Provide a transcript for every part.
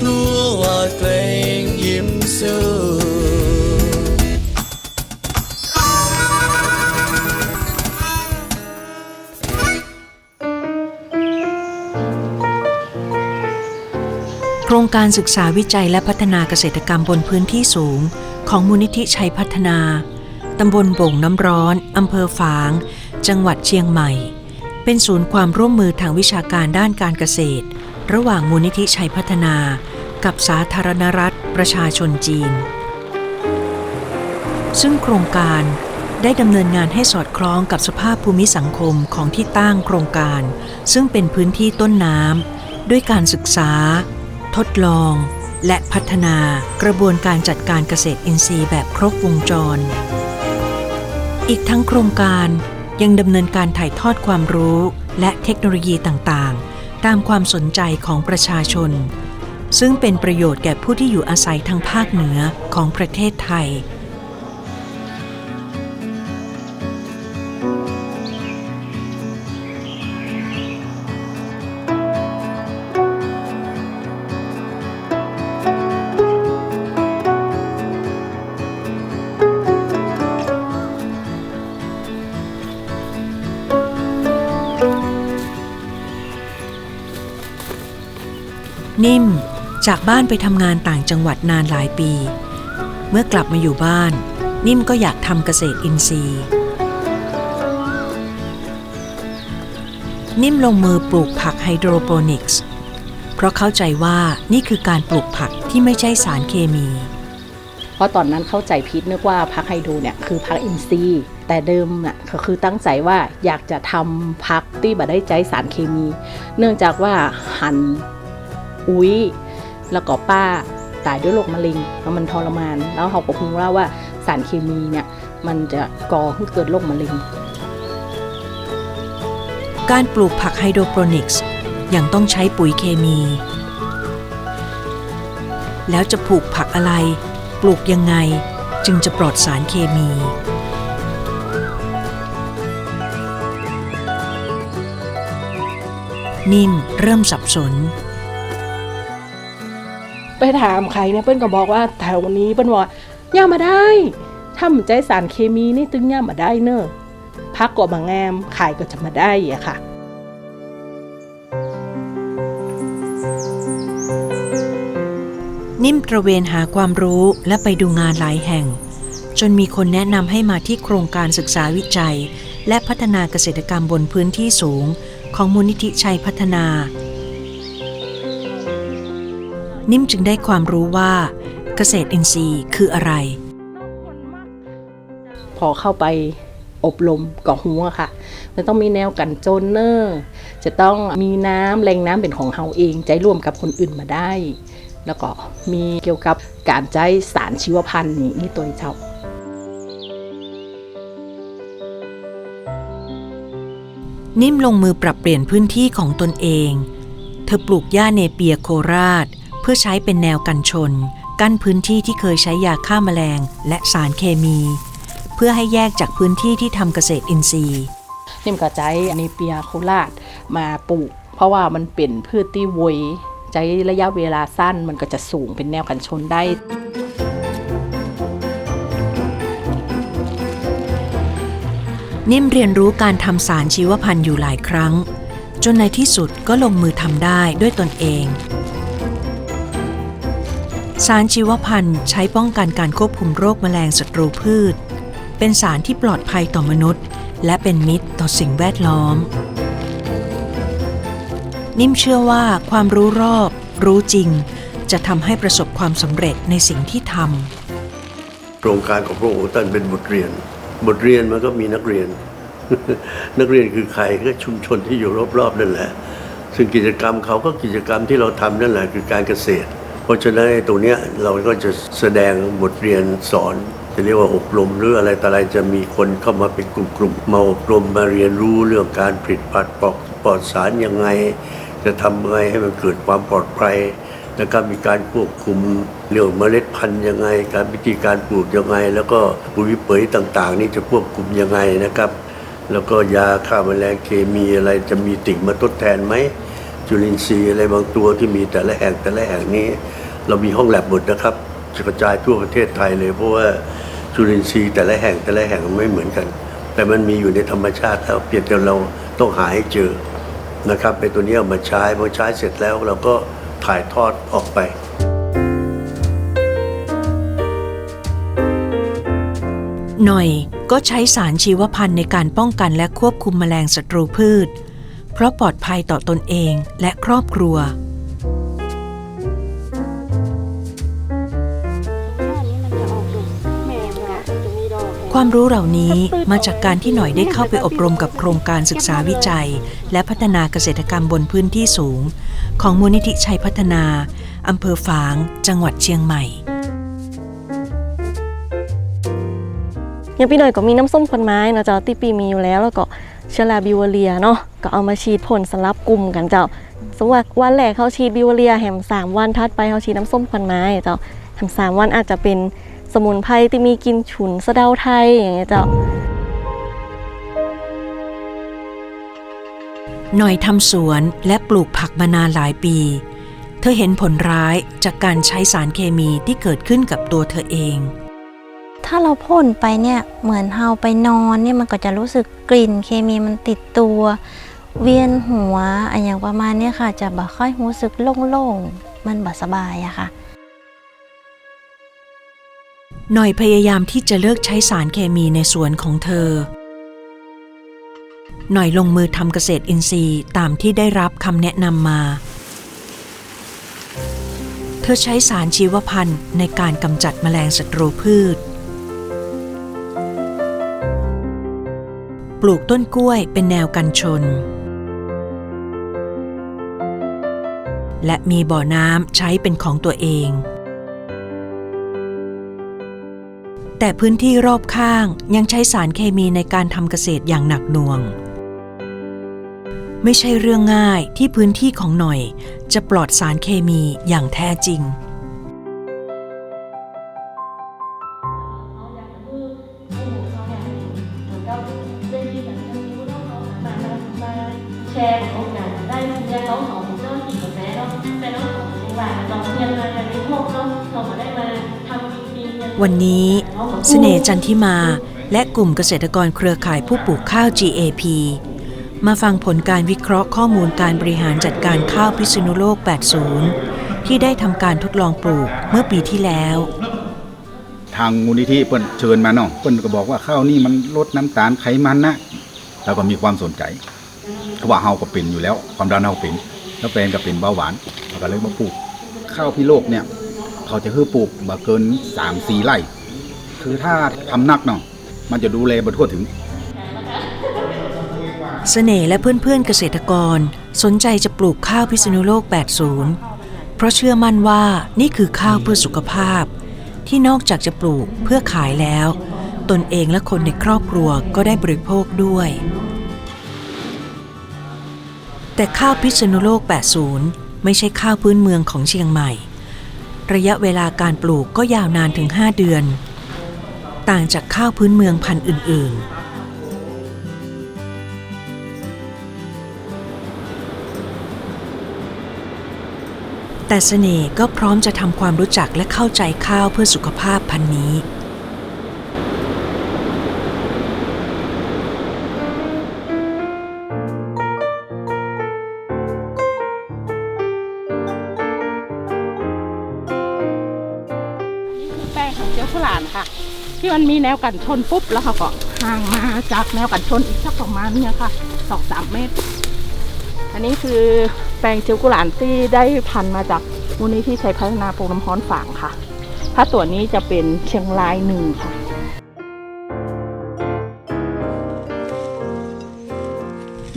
กลัวว่าเกรงยิ้มสู้โครงการศึกษาวิจัยและพัฒนาเกษตรกรรมบนพื้นที่สูง ของมูลนิธิชัยพัฒนา ตำบลโป่งน้ำร้อน อำเภอฝาง จังหวัดเชียงใหม่ เป็นศูนย์ความร่วมมือทางวิชาการด้านการเกษตร ระหว่างมูลนิธิชัยพัฒนา กับสาธารณรัฐประชาชนจีน ซึ่งโครงการได้ดำเนินงานให้สอดคล้องกับสภาพภูมิสังคมของที่ตั้งโครงการ ซึ่งเป็นพื้นที่ต้นน้ำด้วยการศึกษา ทดลอง และพัฒนากระบวนการจัดการเกษตรอินทรีย์แบบครบวงจร อีกทั้งโครงการยังดำเนินการถ่ายทอดความรู้และเทคโนโลยีต่างๆ ตามความสนใจของประชาชน ซึ่งเป็นประโยชน์แก่ผู้ที่อยู่อาศัยทางภาคเหนือของประเทศไทย นิ่มจากบ้านไปทำงานต่างจังหวัดนานหลายปี เมื่อกลับมาอยู่บ้าน นิ่มก็อยากทำเกษตรอินทรีย์ นิ่มลงมือปลูกผักไฮโดรโปนิกส์เพราะเข้าใจว่านี่คือการปลูกผักที่ไม่ใช่สารเคมี เพราะตอนนั้นเข้าใจผิดนึกว่าพักไฮโดรเนี่ยคือพักอินทรีย์แต่เดิมน่ะก็คือตั้งใจว่าอยากจะทำพักที่บ่ได้ใจสารเคมี เนื่องจากว่าหัน อุ้ยแล้วก็ป้าตายด้วยโรคมะเร็งแล้วมันทรมาน แล้วเขาก็พูดว่าว่าสารเคมีเนี่ยมันจะก่อให้เกิดโรคมะเร็ง การปลูกผักไฮโดรโปรนิกส์ยังต้องใช้ปุ๋ยเคมี แล้วจะปลูกผักอะไร ปลูกยังไงจึงจะปลอดสารเคมี นิ่มเริ่มสับสน ไปถามใครเนี่ยเปิ้นก็บอกว่าแถวนี้เปิ้นว่าย่ามาได้ถ้ามันใจสารเคมีนี่ตึงย่ามาได้เนอะพักก็มางามขายก็จะมาได้อะค่ะนิ่มตระเวนหาความรู้และไปดูงานหลายแห่ง จนมีคนแนะนำให้มาที่โครงการศึกษาวิจัย และพัฒนาเกษตรกรรมบนพื้นที่สูง ของมูลนิธิชัยพัฒนา นิ่มจึงได้ความรู้ว่าเกษตรอินทรีย์คืออะไร พอเข้าไปอบรมก่อหัวค่ะ มันต้องมีแนวกันโจนเนอร์ จะต้องมีน้ำแหล่งน้ำเป็นของเฮาเองใจร่วมกับคนอื่นมาได้ แล้วก็มีเกี่ยวกับการใช้สารชีวพันธุ์นี่นี่ตัวเจ้านิ่มลงมือปรับเปลี่ยนพื้นที่ของตนเอง เธอปลูกหญ้าเนเปียโคราช เพื่อใช้เป็นแนวกันชน กั้นพื้นที่ที่เคยใช้ยาฆ่าแมลง และสารเคมี เพื่อให้แยกจากพื้นที่ที่ทำเกษตรอินทรีย์นิ่มก็ใจในเปียโคราชมาปลูก เพราะว่ามันเป็นพืชที่เวยใช้ระยะเวลาสั้นมันก็จะสูงเป็นแนวกันชนได้นิ่มเรียนรู้การทำสารชีวพันธุ์อยู่หลายครั้ง จนในที่สุดก็ลงมือทำได้ด้วยตนเอง สารชีวพันธุ์ใช้ป้องกันการควบคุมโรคแมลงศัตรูพืช เป็นสารที่ปลอดภัยต่อมนุษย์ และเป็นมิตรต่อสิ่งแวดล้อม นิ่มเชื่อว่าความรู้รอบ รู้จริง จะทำให้ประสบความสำเร็จในสิ่งที่ทำโครงการของพระองค์ท่านเป็นบทเรียน บทเรียนมันก็มีนักเรียน นักเรียนคือใครก็ชุมชนที่อยู่รอบๆนั่นแหละ ซึ่งกิจกรรมเขาก็กิจกรรมที่เราทำนั่นแหละคือการเกษตร ราะฉะนั้นตรงเนี้ยเราก็จะแสดงบทเรียนสอนจะเรียกว่าอบรมหรืออะไรต่ออะไรจะมีคนเข้ามาเป็นกลุ่มๆมาอบรมมาเรียนรู้เรื่องการผลิตปัดปลอกปลอดสารยังไง จะทำยังไงให้มันเกิดความปลอดภัยนะครับมีการควบคุมเรื่องเมล็ดพันธุ์ยังไง การวิธีการปลูกยังไง แล้วก็ปุ๋ยเปยต่างๆ นี่จะควบคุมยังไงนะครับ แล้วก็ยาฆ่าแมลงเคมีอะไรจะมีติ่งมาทดแทนไหมจุลินทรีย์อะไรบางตัวที่มีแต่ละแห่งแต่ละแห่งนี้ เรามีห้องแลบหมดนะครับกระจายทั่วประเทศไทยเลย เพราะว่าจุลินทรีย์แต่ละแห่งแต่ละแห่งมันไม่เหมือนกัน แต่มันมีอยู่ในธรรมชาติแล้วเพียงแต่เราต้องหาให้เจอนะครับในตัวนี้เอามาใช้พอใช้เสร็จแล้วเราก็ถ่ายทอดออกไปหน่อยก็ใช้สารชีวพันธุ์ในการป้องกันและควบคุมแมลงศัตรูพืช เพราะปลอดภัยต่อตนเองและครอบครัว ความรู้เหล่านี้มาจากการที่หน่อยได้เข้าไปอบรมกับโครงการศึกษาวิจัย และพัฒนาเกษตรกรรมบนพื้นที่สูง ของมูลนิธิชัยพัฒนาอำเภอฝาง จังหวัดเชียงใหม่อย่างพี่หน่อยก็มีน้ำส้มควันไม้เนาะเจ้าที่ปีมีอยู่แล้ว แล้วก็เชอราบิวเรียเนาะก็เอามาฉีดพ่นสลับกลุ่มกันเจ้าสมมติว่าวันแรกเขาฉีดบิวเรียแหมสามวันทัดไปเขาฉีดน้ำส้มควันไม้เจ้าแหมสามวันอาจจะเป็น สมุนไพรที่มีกลินฉุนสะเดาไทยอย่างเงี้ยเจ้า หน่อยทำสวนและปลูกผักมานานหลายปี เธอเห็นผลร้ายจากการใช้สารเคมีที่เกิดขึ้นกับตัวเธอเอง ถ้าเราพ่นไปเนี่ยเหมือนเฮาไปนอนเนี่ยมันก็จะรู้สึกกลิ่นเคมีมันติดตัว เวียนหัวอันอย่างประมาณเนี้ยค่ะ จะบ่ค่อยรู้สึกโล่งๆมันบ่สบายอะค่ะ หน่อยพยายามที่จะเลิกใช้สารเคมีในสวนของเธอ หน่อยลงมือทำเกษตรอินทรีย์ตามที่ได้รับคำแนะนำมา เธอใช้สารชีวพันธุ์ในการกำจัดแมลงศัตรูพืช ปลูกต้นกล้วยเป็นแนวกันชน และมีบ่อน้ำใช้เป็นของตัวเอง แต่พื้นที่รอบข้างยังใช้สารเคมีในการทำเกษตรอย่างหนักหน่วง ไม่ใช่เรื่องง่ายที่พื้นที่ของหน่อย จะปลอดสารเคมีอย่างแท้จริง แชร์โอกาสได้เรียนร้องของเจ้าหญิงกับแม่เนาะแต่น้องของหวานเราเรียนมาในห้องเนาะเราได้มาทำจริงวันนี้ เสน่จันทิมา และกลุ่มเกษตรกรเครือข่ายผู้ปลูกข้าว GAP มาฟังผลการวิเคราะห์ข้อมูลการบริหารจัดการข้าวพิษณุโลก 80 ที่ได้ทำการทดลองปลูกเมื่อปีที่แล้ว ทางมูลนิธิเปิ้นเชิญมาเนาะเปิ้นก็บอกว่าข้าวนี่มันลดน้ำตาลไขมันนะแล้วก็มีความสนใจเพราะว่าเฮาก็เป็นอยู่แล้ว ความดันเฮาเป็นแล้วแฟนก็เป็นเบาหวานเราก็เลยมาปลูกข้าวพิโลกเนี่ย เขาจะคือปลูกบ่เกิน3 4ไร่ คือถ้าทำนักเนาะมันจะดูแลบ่ทั่วถึง เสน่ห์และเพื่อนๆเกษตรกร สนใจจะปลูกข้าวพิษณุโลก 80 เพราะเชื่อมั่นว่านี่คือข้าวเพื่อสุขภาพ ที่นอกจากจะปลูกเพื่อขายแล้ว ตนเองและคนในครอบครัวก็ได้บริโภคด้วย แต่ข้าวพิษณุโลก 80 ไม่ใช่ข้าวพื้นเมืองของเชียงใหม่ ระยะเวลาการปลูกก็ยาวนานถึง 5 เดือน ต่างจากข้าวพื้นเมืองพันธุ์อื่น ๆแต่เสน่ห์ก็พร้อมจะทำความรู้จักและเข้าใจข้าวเพื่อสุขภาพพันธุ์นี้ ที่มันมีแนวกันชนปุ๊บแล้วเขาก็ห่างมาจากแนวกันชนอีกสักประมาณเนี้ยค่ะสองสามเมตร อันนี้คือแปลงเจียวกุหลานที่ได้พันธุ์มาจากมูลนิธิชัยพัฒนาปลูกน้ำฮ้อนฝางค่ะถ้าตัวนี้จะเป็นเชียงรายหนึ่งค่ะ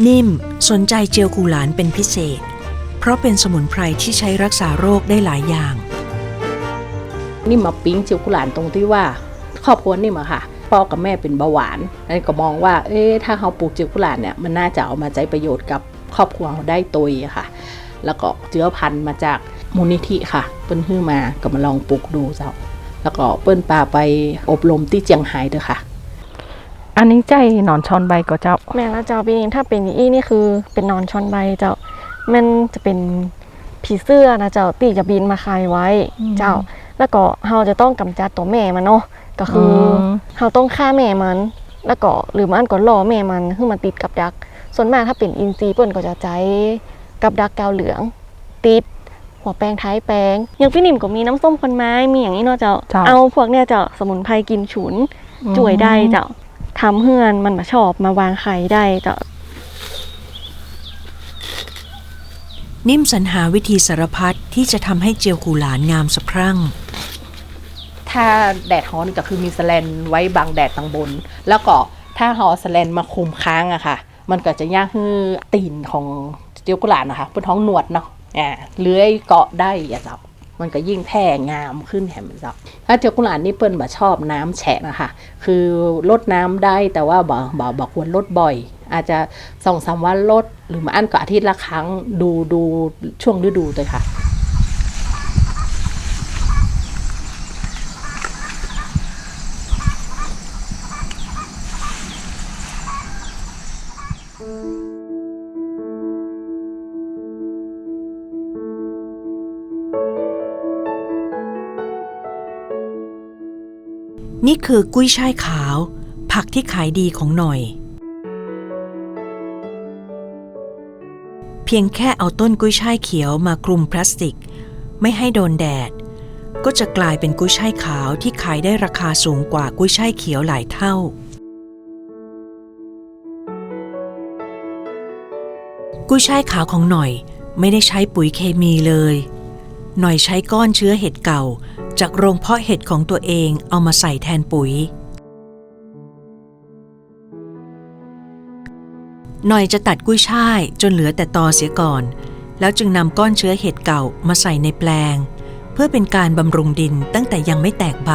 นิ่มสนใจเจียวกูหลานเป็นพิเศษ เพราะเป็นสมุนไพรที่ใช้รักษาโรคได้หลายอย่างนี่มาปิ๊งเจียวกุหลานตรงที่ว่า ครอบครัวนี่มาค่ะพ่อกับแม่เป็นเบาหวานอันนี้ก็มองว่า เอ๊ะถ้าเราปลูกเจียวกุหลาบเนี่ยมันน่าจะเอามาใช้ประโยชน์กับครอบครัวเราได้ตัวอะค่ะ แล้วก็เจือพันธุ์มาจากมูลนิธิค่ะ เปิ้นฮื้อมาก็มาลองปลูกดูเจ้า แล้วก็เปิ้นปาไปอบรมที่เจียงไฮ้ด้วยค่ะ อันนี้ใจหนอนชอนใบก็เจ้า แม่แล้วเจ้าปีนี้ถ้าเป็นอีนี่คือเป็นนอนชอนใบเจ้า มันจะเป็นผีเสื้อนะเจ้าตีจะบินมาคายไว้อืมเจ้า แล้วก็เราจะต้องกำจัดตัวแม่มันเนาะ ก็คืออมเราต้องฆ่าแม่มัน แล้วก็หรือมันก็ล่อแม่มันให้มันติดกับดัก ส่วนมากถ้าเป็นอินทรีย์เปิ้นก็จะใช้กับดักกาวเหลือง ติดหัวแปรงท้ายแปรงอย่างพี่นิ่มก็มีน้ำส้มคนไม้มีอย่างนี้เนาะเจ้าเจ้า เอาพวกเนี่ยเจ้าสมุนไพรกินฉุนจ่วยได้เจ้าทำเฮือนมันมาชอบมาวางไข่ได้เจ้านิ่มสรรหาวิธีสารพัดที่จะทำให้เจียวกูหลานงามสะพรั่ง ถ้าแดดร้อนก็คือมีสแลนไว้บังแดดตังบน แล้วก็ถ้าหอสแลนมาคุมค้างอะค่ะ มันก็จะย่างให้ตีนของเจียวกุหลาบนะคะเป็นท้องหนวดเนาะอ่าเลื้อยเกาะได้อย่าจ้ามันก็ยิ่งแท่งามขึ้นแหมจ้าถ้าเจียวกุหลาบนี่เปิ้นบ่ชอบน้ำแฉะนะคะ คือลดน้ำได้แต่ว่าบ่บ่บ่ควรลดบ่อย อาจจะสองสามวันลดหรือมาอันก็อาทิตย์ละครั้งดูดูช่วงฤดูเลยค่ะ นี่คือกุ้ยช่ายขาว ผักที่ขายดีของหน่อย เพียงแค่เอาต้นกุ้ยช่ายเขียวมาคลุมพลาสติก ไม่ให้โดนแดด ก็จะกลายเป็นกุ้ยช่ายขาวที่ขายได้ราคาสูงกว่ากุ้ยช่ายเขียวหลายเท่า กุ้ยช่ายขาวของหน่อยไม่ได้ใช้ปุ๋ยเคมีเลย หน่อยใช้ก้อนเชื้อเห็ดเก่า จากโรงเพาะเห็ดของตัวเองเอามาใส่แทนปุ๋ย หน่อยจะตัดกุ้ยช่ายจนเหลือแต่ตอเสียก่อน แล้วจึงนำก้อนเชื้อเห็ดเก่ามาใส่ในแปลง เพื่อเป็นการบำรุงดินตั้งแต่ยังไม่แตกใบ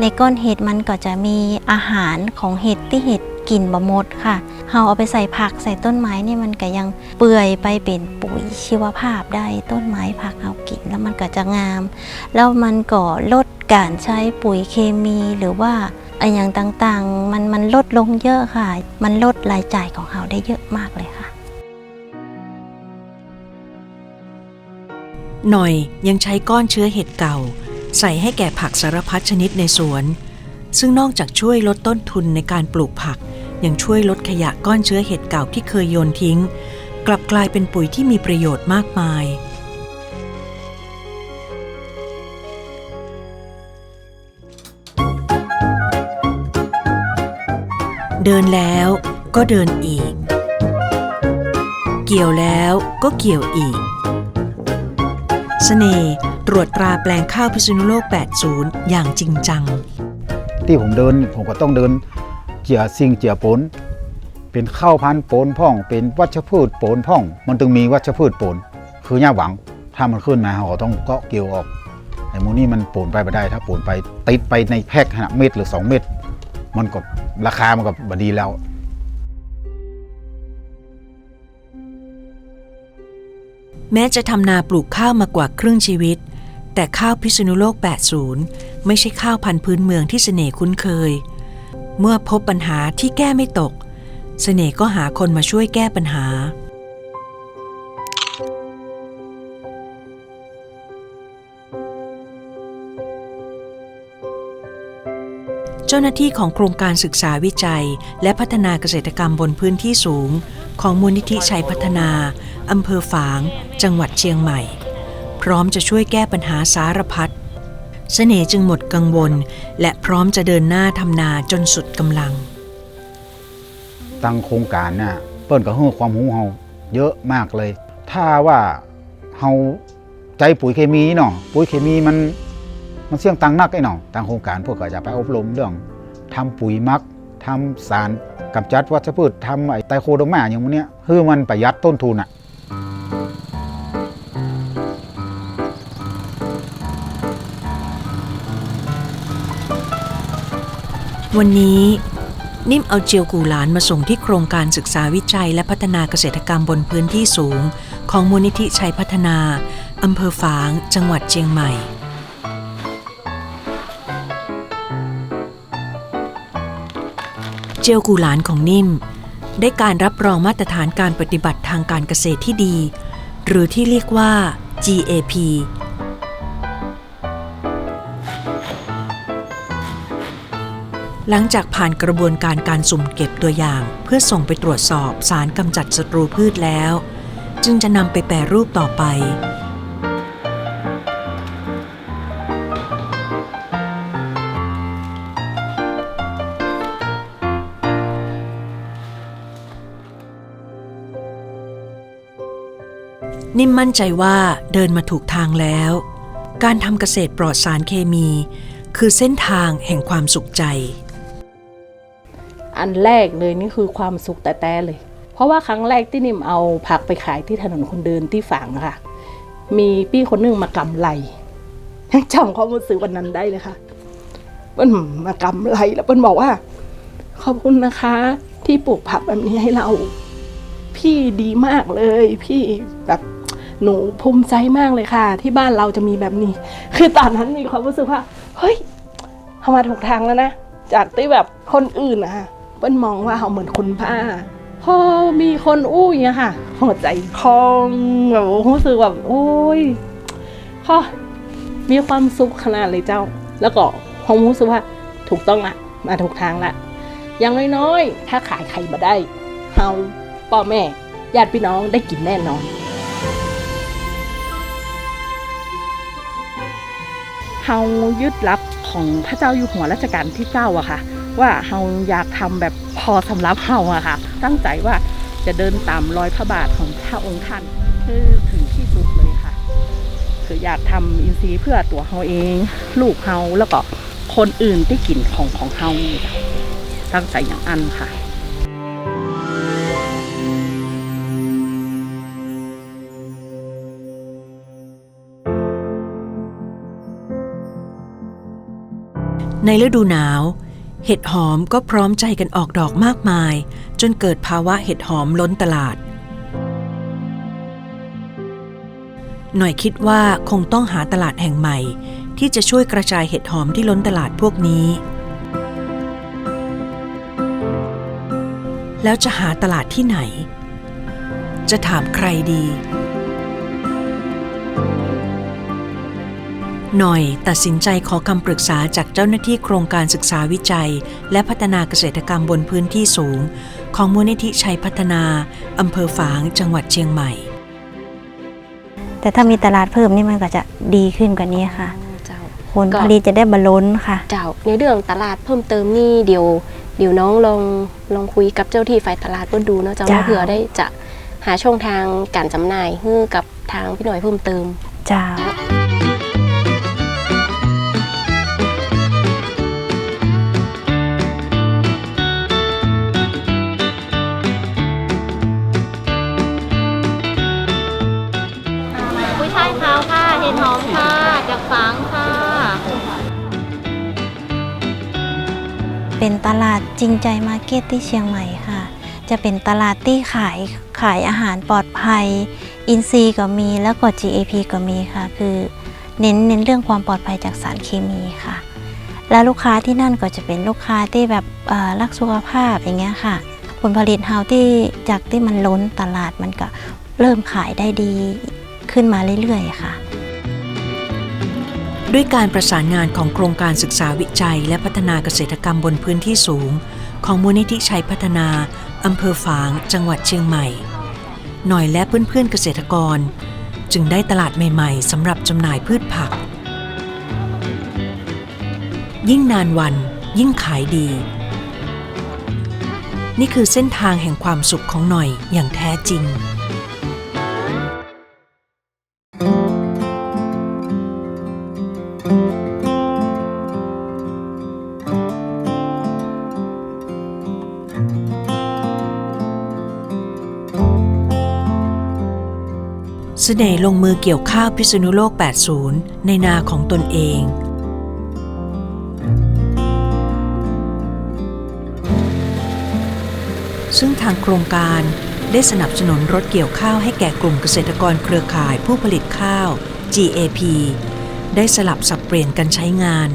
ในก้อนเห็ดมันก็จะมีอาหารของเห็ดที่เห็ด กินบะหมดค่ะเราเอาไปใส่ผักใส่ต้นไม้นี่มันก็ยังเปื่อยไปเป็นปุ๋ยชีวภาพได้ต้นไม้ผักเรากินแล้วมันก็จะงาม แล้วมันก็ลดการใช้ปุ๋ยเคมีหรือว่าอะไรอย่างต่างๆ มันมันลดลงเยอะค่ะ มันลดรายจ่ายของเราได้เยอะมากเลยค่ะ หน่อยยังใช้ก้อนเชื้อเห็ดเก่า ใส่ให้แก่ผักสารพัดชนิดในสวน ซึ่งนอกจากช่วยลดต้นทุนในการปลูกผัก ยังช่วยลดขยะก้อนเชื้อเห็ดเก่าที่เคยโยนทิ้ง กลับกลายเป็นปุ๋ยที่มีประโยชน์มากมาย เดินแล้วก็เดินอีก เกี่ยวแล้วก็เกี่ยวอีกเสน่ห์ตรวจตราแปลงข้าวพิษณุโลก 80 อย่างจริงจัง ที่ผมเดินผมก็ต้องเดินเจียสิ่งเจียปนเป็นข้าวพันธุ์ปนพ่อง เป็นวัชพืชปนพ่อง มันต้องมีวัชพืชปนคือหญ้าหวัง ถ้ามันขึ้นมาเราต้องเกาะเกี่ยวออกไอ้มูนี่มันปนไปไม่ได้ถ้าปนไปติดไปในแพ็คขนาดเม็ดหรือ 2 เม็ดมันก็ราคามันก็บดีแล้วแม้จะทำนาปลูกข้าวมากว่าครึ่งชีวิต แต่ข้าวพิษณุโลก 80 ไม่ใช่ข้าวพันธุ์พื้นเมืองที่เสน่ห์คุ้นเคย เมื่อพบปัญหาที่แก้ไม่ตก เสน่ห์ก็หาคนมาช่วยแก้ปัญหา เจ้าหน้าที่ของโครงการศึกษาวิจัย และพัฒนาเกษตรกรรมบนพื้นที่สูง ของมูลนิธิชัยพัฒนาอำเภอฝาง จังหวัดเชียงใหม่ พร้อมจะช่วยแก้ปัญหาสารพัด เสน่ห์จึงหมดกังวล และพร้อมจะเดินหน้าทำนาจนสุดกำลัง ตั้งโครงการน่ะเปิ้นก็ให้ความรู้เฮาเยอะมากเลย ถ้าว่าเฮาใจปุ๋ยเคมีเนาะปุ๋ยเคมีมันมันเสี่ยงตังนักไอ้เนาะทางโครงการพวกก็จะไปอบรมเรื่องทำปุ๋ยมักทำสารกำจัดวัชพืชทำไอ้ไตรโคโดมาอย่างพวกเนี้ยคือมันประหยัดต้นทุนอะ วันนี้นิ่มเอาเจียวกูหลานมาส่งที่โครงการศึกษาวิจัยและพัฒนาเกษตรกรรมบนพื้นที่สูง ของมูลนิธิชัยพัฒนาอำเภอฝาง จังหวัดเชียงใหม่ เจียวกูหลานของนิ่ม ได้การรับรองมาตรฐานการปฏิบัติทางการเกษตรที่ดี หรือที่เรียกว่า GAP หลังจากผ่านกระบวนการการสุ่มเก็บตัวอย่าง เพื่อส่งไปตรวจสอบสารกำจัดศัตรูพืชแล้ว จึงจะนำไปแปรรูปต่อไป นิ่มมั่นใจว่าเดินมาถูกทางแล้ว การทำเกษตรปลอดสารเคมี คือเส้นทางแห่งความสุขใจ อันแรกเลยนี่คือความสุขแต่แต่เลย เพราะว่าครั้งแรกที่นิมเอาผักไปขายที่ถนนคนเดินที่ฝางค่ะ มีพี่คนหนึงมากำไหลยังจำความรู้สึกวันนั้นได้เลยค่ะเปิ้นมากำไหลแล้วเปิ้นบอกว่า ขอบคุณนะคะ ที่ปลูกผักแบบนี้ให้เรา พี่ดีมากเลย พี่แบบหนูภูมิใจมากเลยค่ะ ที่บ้านเราจะมีแบบนี้ คือตอนนั้นมีความรู้สึกว่า เฮ้ยเขามาถูกทางแล้วนะ จากที่แบบคนอื่นอะค่ะ เปิ้ลมองว่าเขาเหมือนคนบ้าพอมีคนอู้อย่างเงี้ยค่ะ หัวใจคลองแบบรู้สึกแบบโอ้ยพอมีความสุขขนาดเลยเจ้า แล้วก็ผมรู้สึกว่าถูกต้องละมาถูกทางละอย่างน้อยๆ ถ้าขายไข่มาได้เฮาพ่อแม่ ญาติพี่น้องได้กินแน่นอนเฮายึดรับของพระเจ้าอยู่หัวรัชกาลที่เก้าอะค่ะ ว่าเฮาอยากทำแบบพอสำหรับเฮาอะค่ะ ตั้งใจว่าจะเดินตามรอยพระบาทของพระองค์ท่านคือถึงที่สุดเลยค่ะ คืออยากทำอินทรีย์เพื่อตัวเฮาเอง ลูกเฮาแล้วก็คนอื่นที่กินของของเฮาตั้งใจอย่างอันค่ะในฤดูหนาว เห็ดหอมก็พร้อมใจกันออกดอกมากมาย จนเกิดภาวะเห็ดหอมล้นตลาด หน่อยคิดว่าคงต้องหาตลาดแห่งใหม่ ที่จะช่วยกระจายเห็ดหอมที่ล้นตลาดพวกนี้ แล้วจะหาตลาดที่ไหน จะถามใครดี หน่อยตัดสินใจขอคำปรึกษาจากเจ้าหน้าที่โครงการศึกษาวิจัย และพัฒนาเกษตรกรรมบนพื้นที่สูง ของมูลนิธิชัยพัฒนาอำเภอฝางจังหวัดเชียงใหม่ แต่ถ้ามีตลาดเพิ่มนี่มันก็จะดีขึ้นกว่านี้ค่ะเจ้าผลก็ผลิตจะได้บรรล้นค่ะ เจ้าในเรื่องตลาดเพิ่มเติมนี่เดี๋ยวเดี๋ยวน้องลองลองคุยกับเจ้าที่ฝ่ายตลาดเพื่อดูเนาะเจ้าจ้าว่าเผื่อได้จะหาช่องทางการจำหน่ายให้กับทางพี่หน่อยเพิ่มเติมเจ้า เป็นตลาดจริงใจมาร์เก็ตที่เชียงใหม่ค่ะ จะเป็นตลาดที่ขายขายอาหารปลอดภัย อินซีก็มีแล้วก็ GAP ก็มีค่ะ คือเน้นเน้นเรื่องความปลอดภัยจากสารเคมีค่ะ และลูกค้าที่นั่นก็จะเป็นลูกค้าที่แบบรักสุขภาพอย่างเงี้ยค่ะ ผลผลิตเฮาที่จากที่มันล้นตลาดมันก็เริ่มขายได้ดีขึ้นมาเรื่อยๆค่ะ ด้วยการประสานงานของโครงการศึกษาวิจัย และพัฒนาเกษตรกรรมบนพื้นที่สูง ของมูลนิธิชัยพัฒนาอำเภอฝาง จังหวัดเชียงใหม่ หน่อยและเพื่อนๆเกษตรกร จึงได้ตลาดใหม่ๆสำหรับจำหน่ายพืชผัก ยิ่งนานวันยิ่งขายดี นี่คือเส้นทางแห่งความสุขของหน่อยอย่างแท้จริง เสน่ห์ลงมือเกี่ยวข้าวพิษณุโลก 80 ในนาของตนเอง ซึ่งทางโครงการได้สนับสนุนรถเกี่ยวข้าวให้แก่กลุ่มเกษตรกรเครือข่ายผู้ผลิตข้าว GAP ได้สลับสับเปลี่ยนกันใช้งาน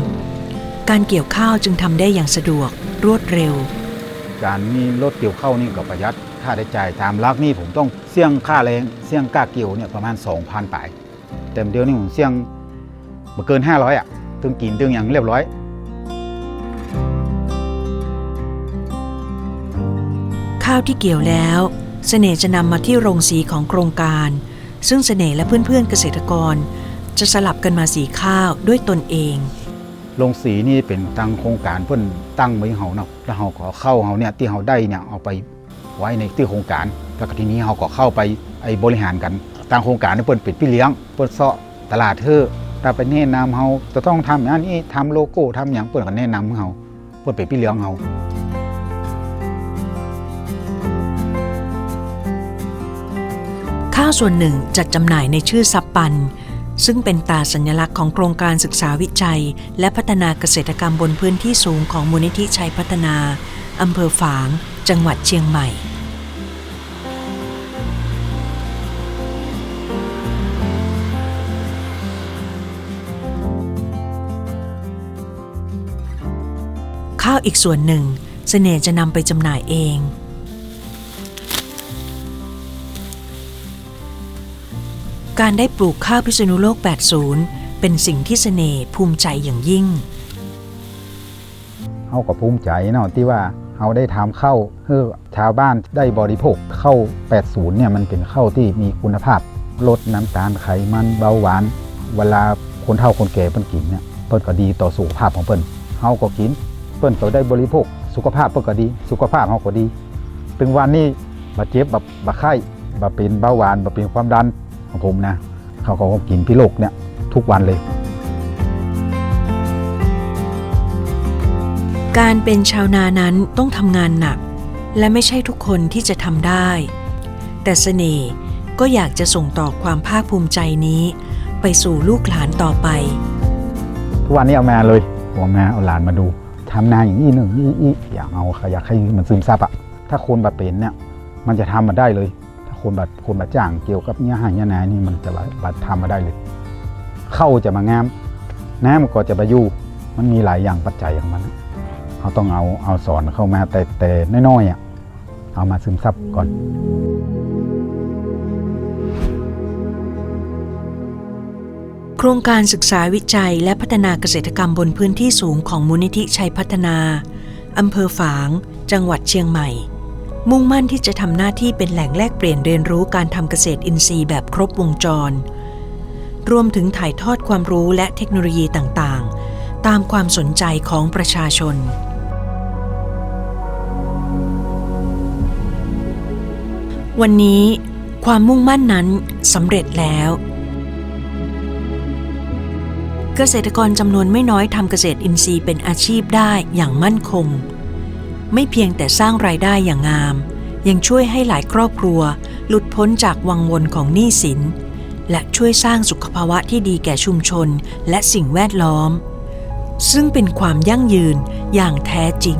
การเกี่ยวข้าวจึงทำได้อย่างสะดวกรวดเร็ว การมีรถเกี่ยวข้าวนี่ก็ประหยัด ค่าใช้จ่ายตามลักนี่ผมต้องเสี่ยงค่าแรงเสี่ยงกล้าเกี่ยวเนี่ยประมาณ 2,000ปลายแต่เดียวนี่ผมเสี่ยงบ่เกิน 500อะตึงกินตึงอย่างเรียบร้อยข้าวที่เกี่ยวแล้ว เสน่ห์จะนำมาที่โรงสีของโครงการ ซึ่งเสน่ห์และเพื่อนๆเกษตรกร จะสลับกันมาสีข้าวด้วยตนเองโรงสีนี่เป็นตั้งโครงการเพิ่นตั้งไว้ให้เฮาเนาะแล้วเฮาก็เอาเข้าเฮาเนี่ยที่เฮาได้เนี่ยเอาไป ไว้ในที่โครงการแล้วก็ทีนี้เฮาก็เข้าไปไอ้บริหารกันทางโครงการเนี่ยเพิ่นเป็นพี่เลี้ยงเพิ่นเซาะตลาดเธอถ้าไปแนะนำเฮาจะต้องทำอย่างนี้ทำโลโก้ทำอย่างเพิ่นก็แนะนำเฮาเพิ่นเป็นพี่เลี้ยงเฮาข้าวส่วนหนึ่งจัดจำหน่ายในชื่อซับปัน ซึ่งเป็นตราสัญลักษณ์ของโครงการศึกษาวิจัย และพัฒนาเกษตรกรรมบนพื้นที่สูงของมูลนิธิชัยพัฒนาอำเภอฝาง จังหวัดเชียงใหม่ ข้าวอีกส่วนหนึ่งเสน่ห์จะนำไปจำหน่ายเองการได้ปลูกข้าวพิษณุโลก 80 เป็นสิ่งที่เสน่ห์ภูมิใจอย่างยิ่งเฮาก็ภูมิใจเนาะที่ว่า เฮาได้ทำข้าวให้ชาวบ้านได้บริโภคข้าว80 เนี่ยมันเป็นข้าวที่มีคุณภาพ ลดน้ำตาลไขมันเบาหวาน เวลาคนเฒ่าคนแก่เพิ่นกินเนี่ยเพิ่นก็ดีต่อสุขภาพของเพิ่นเฮาก็กินเพิ่นก็ได้บริโภค สุขภาพเพิ่นก็ดี สุขภาพเฮาก็ดี ถึงวันนี้บาดเจ็บบบบาไข้บาเป็นเบาหวานบาเป็นความดันของผมนะเขาก็กินพิโลกเนี่ยทุกวันเลย การเป็นชาวนานั้นต้องทำงานหนัก และไม่ใช่ทุกคนที่จะทำได้ แต่เสน่ห์ก็อยากจะส่งต่อความภาคภูมิใจนี้ ไปสู่ลูกหลานต่อไป ทุกวันนี้เอามาเลยเอามาเอาหลานมาดูทำนาอย่างนี้หนึ่งอีอยากเอาอยากให้มันซึมซับอะถ้าคนบาเป็นเนี่ยมันจะทำมาได้เลย ถ้าคนบาคนบาจ้างเกี่ยวกับเนื้อหาเนื้อนานี่มันจะบาทำมาได้เลย เข้าจะมางามน้ำก็จะมาอยู่มันมีหลายอย่างปัจจัยของมันนะ เขาต้องเอาเอาสอนเข้ามาแต่แต่น้อยๆอะเอามาซึมซับก่อนโครงการศึกษาวิจัยและพัฒนาเกษตรกรรมบนพื้นที่สูงของมูลนิธิชัยพัฒนา อำเภอฝาง จังหวัดเชียงใหม่ มุ่งมั่นที่จะทำหน้าที่เป็นแหล่งแลกเปลี่ยนเรียนรู้การทำเกษตรอินทรีย์แบบครบวงจร รวมถึงถ่ายทอดความรู้และเทคโนโลยีต่างๆ ตามความสนใจของประชาชน วันนี้ความมุ่งมั่นนั้นสำเร็จแล้ว เกษตรกรจำนวนไม่น้อยทำเกษตรอินทรีย์เป็นอาชีพได้อย่างมั่นคง ไม่เพียงแต่สร้างรายได้อย่างงาม ยังช่วยให้หลายครอบครัว หลุดพ้นจากวังวนของหนี้สิน และช่วยสร้างสุขภาวะที่ดีแก่ชุมชนและสิ่งแวดล้อม ซึ่งเป็นความยั่งยืนอย่างแท้จริง